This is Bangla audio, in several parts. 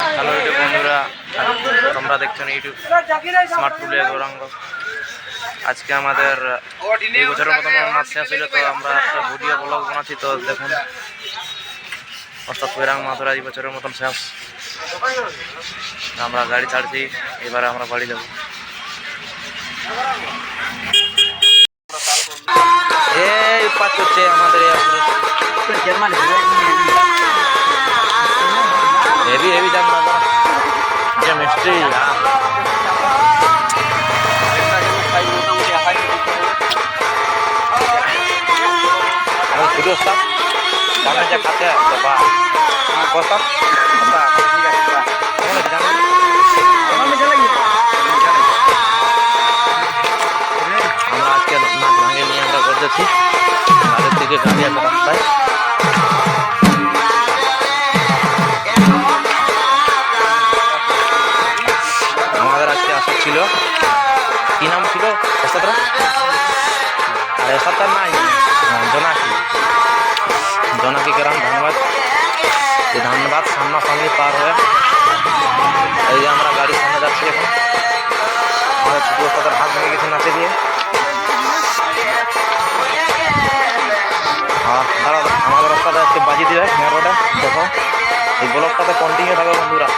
হ্যালো ইউটিউব বন্ধুরা। তোমরা দেখছ ইউটিউব স্মার্ট পুলিয়া গৌরাঙ্গ। আজকে আমাদের এই বছরের মতো মাস শেষ হইল তো আমরা একটা ভিডিও ব্লগ বানাচ্ছি, তো দেখুন। অর্থাৎ কৈরাং মাথুরা এই বছরের মতন শেষ। আমরা গাড়ি ছাড়ছি, এবারে আমরা বাড়ি যাব। এই হচ্ছে আমাদের হেভি হেভি আমরা আজকে নাচ ভাঙে নিয়ে আমরা তাদের গাড়ি রাস্তায় আমাদের আজকে আসা ছিল কি নাম ছিল আর এসাতার নাই হ্যাঁ, জোনাকি জোনাকি গ্রাম ধানবাদ। এই ধানবাদ সামনাসামনি পার হয়ে এই যে আমরা গাড়ির সামনে যাচ্ছি এখন। আমাদের ছোটো ওস্তাদের হাত ভেঙে গেছে নাচে দিয়ে। হ্যাঁ দাঁড়া আমাদের রাস্তাটা আজকে বাজি দিবে রোডে দেখো, এই ব্লকটাতে কন্টিনিউ থাকবে বন্ধুরা।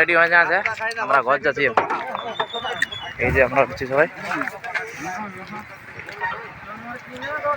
রেডি হয়ে যাচ্ছে। আমরা ঘর যাচ্ছি। এই যে আমরা সবাই।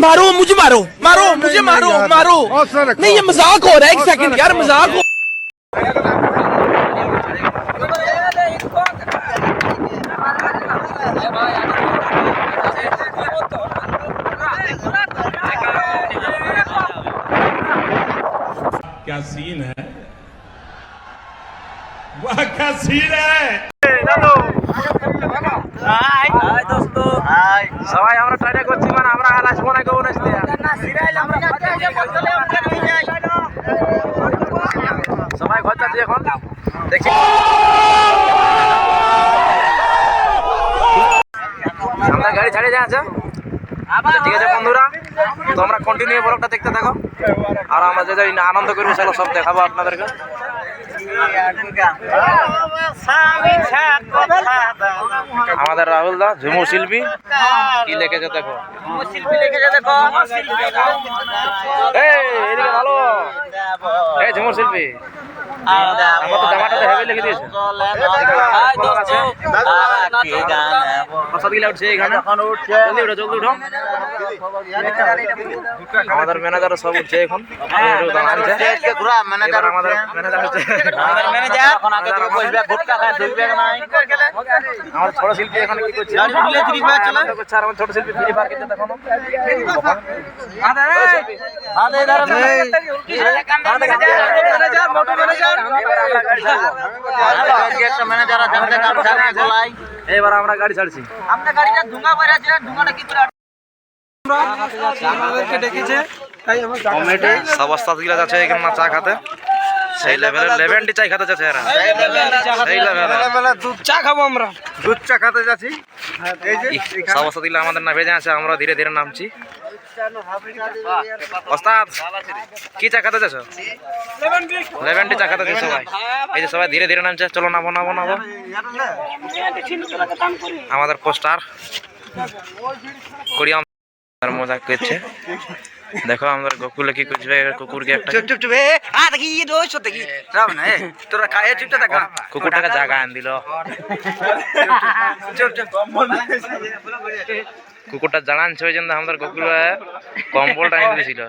मारो मुझे मारो मारो मुझे मारो मारो। नहीं ये मज़ाक हो रहा है एक सेकंड यार मज़ाक हो क्या सीन है? वाह क्या सीन है? दोस्तों। सवाई हमारा আমরা না কেউ সবাই ঘর যাচ্ছি এখন দেখি। আমাদের গাড়ি ছাড়িয়ে যাচ্ছে আচ্ছা, ঠিক আছে বন্ধুরা তোমরা কন্টিনিউ ব্লগটা দেখতে থাকো। আর আমরা যে যে আনন্দ করব সেগুলো সব দেখাবো আপনাদেরকে। আমাদের রাহুল দা ঝুমুর শিল্পী। কি লিখেছে দেখো? এই, ঝুমুর শিল্পী। আমার তো জামাটাতে হেভি লিখে দিয়েছে প্রসাদ গিলা উঠছে এখানে জলদি উঠো জলদি উঠো আমাদের ম্যানেজার সব উঠছে এখন আমাদের ছোট শিল্পী এখানে কি করছে আমার ছোট শিল্পী ফ্রি দেখো এবার আমরা গাড়ি ছাড়ছি। আপনার গাড়িটা ধুঙ্গা বের আছে ধুঙ্গাটা কি করে আমাদেরকে ডেকেছে। সব ওস্তাদ গিলা যাচ্ছে এখানে না চা খাতে। সেই লেভেলের লেভেনটি চাই খাতে যাচ্ছে এরা। সেই লেভেলের দুধ চা খাব আমরা। দুধ চা খাতে যাচ্ছি। এই যে সব ওস্তাদ গিলা আমাদের না ভেজে আছে আমরা ধীরে ধীরে নামছি। ওস্তাদ কি চা খাতে যাচ্ছ লেভেনটি চা খাতে যাচ্ছে সবাই এই যে সবাই ধীরে ধীরে নামছে চলো নামো নামো নামো। আমাদের পোস্টার। কোরিয়াম মজা করছে। দেখো আমাদের গোকুলে কি করছে কুকুরকে একটা চুপ চুপ চুপ এ আ দেখি এই দোষ দেখি। রাম না এ তোরা খায় চুপটা দেখা কুকুরটাকে জায়গা আন দিল। চুপ চুপ। কুকুরটা জানানছে ওই জন্য আমাদের গোকুলে কম্বলটা এনে দিয়েছিল।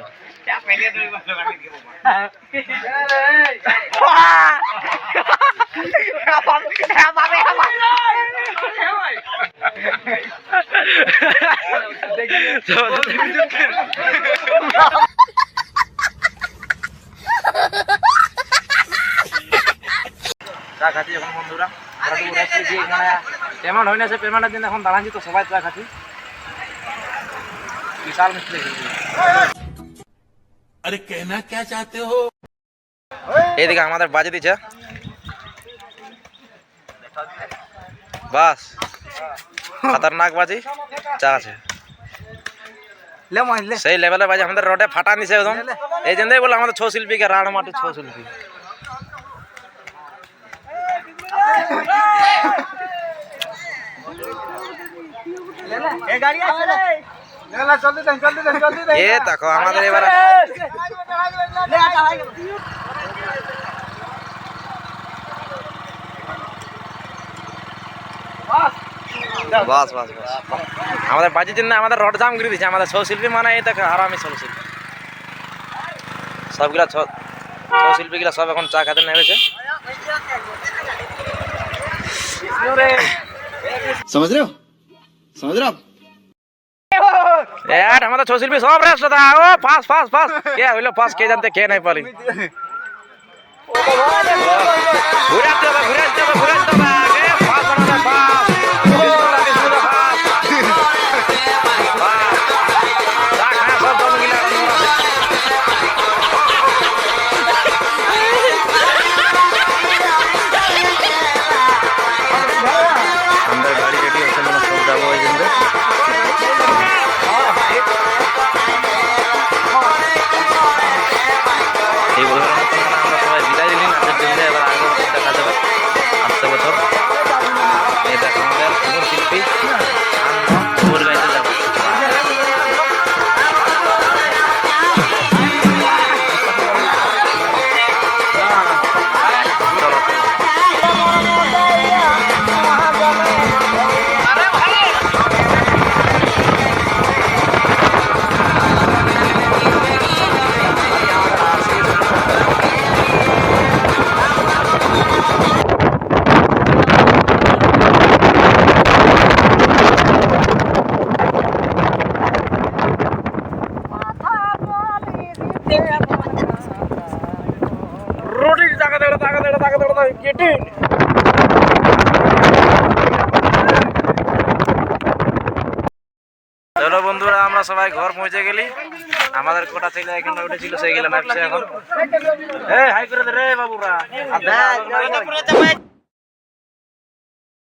চা খাচ্ছি এখন বন্ধুরা। আমরা তো উড়ে এসেছি এখানে পেমেন্ট হয়ে গেছে পেমেন্টের দিন এখন দাঁড়াচ্ছি তো সবাই চা খাচ্ছি বিশাল মিস্ত্রি अरे कहना क्या चाहते हो এইদিকে আমাদের বাজে দিচ্ছে বাস খাতারনাক বাজি চা আছে লে মই লে সেই লেভেলে বাজে আমাদের রোডে ফাটা নিছে একদম এই জন্যই বলে আমাদের ছ শিল্পীকে রাড় মাটি ছ শিল্পী এ গাড়ি আছে লে লে জলদি দেন জলদি দেন জলদি দেন এ দেখো আমাদের এবার লে আটা ভাই বাস বাস বাস আমাদের বাজির জন্য আমাদের রড জাম করে দিচ্ছে আমাদের ছৌ শিল্পী মানে এই দেখো আরামই ছৌ শিল্পী সবগুলা ছ ছৌ শিল্পীগুলা সব এখন চা খেতে নেমেছে समझ रहे हो समझ रहे हो आप यार আমাদের ছৌ শিল্পী সব রেস্ট দা ও ফাস ফাস ফাস কে হইল ফাস কে জানতে কে নাই পারি ঘুরে আসতে হবে ঘুরে আসতে হবে ঘুরে আসতে হবে। এই আমরা সবাই ঘর পৌঁছে গেলি। আমাদের কোটা ছেলে এখন উঠেছিল, সেই গেলে নাচছে এখন। এই, হাই করে দে রে বাবুরা।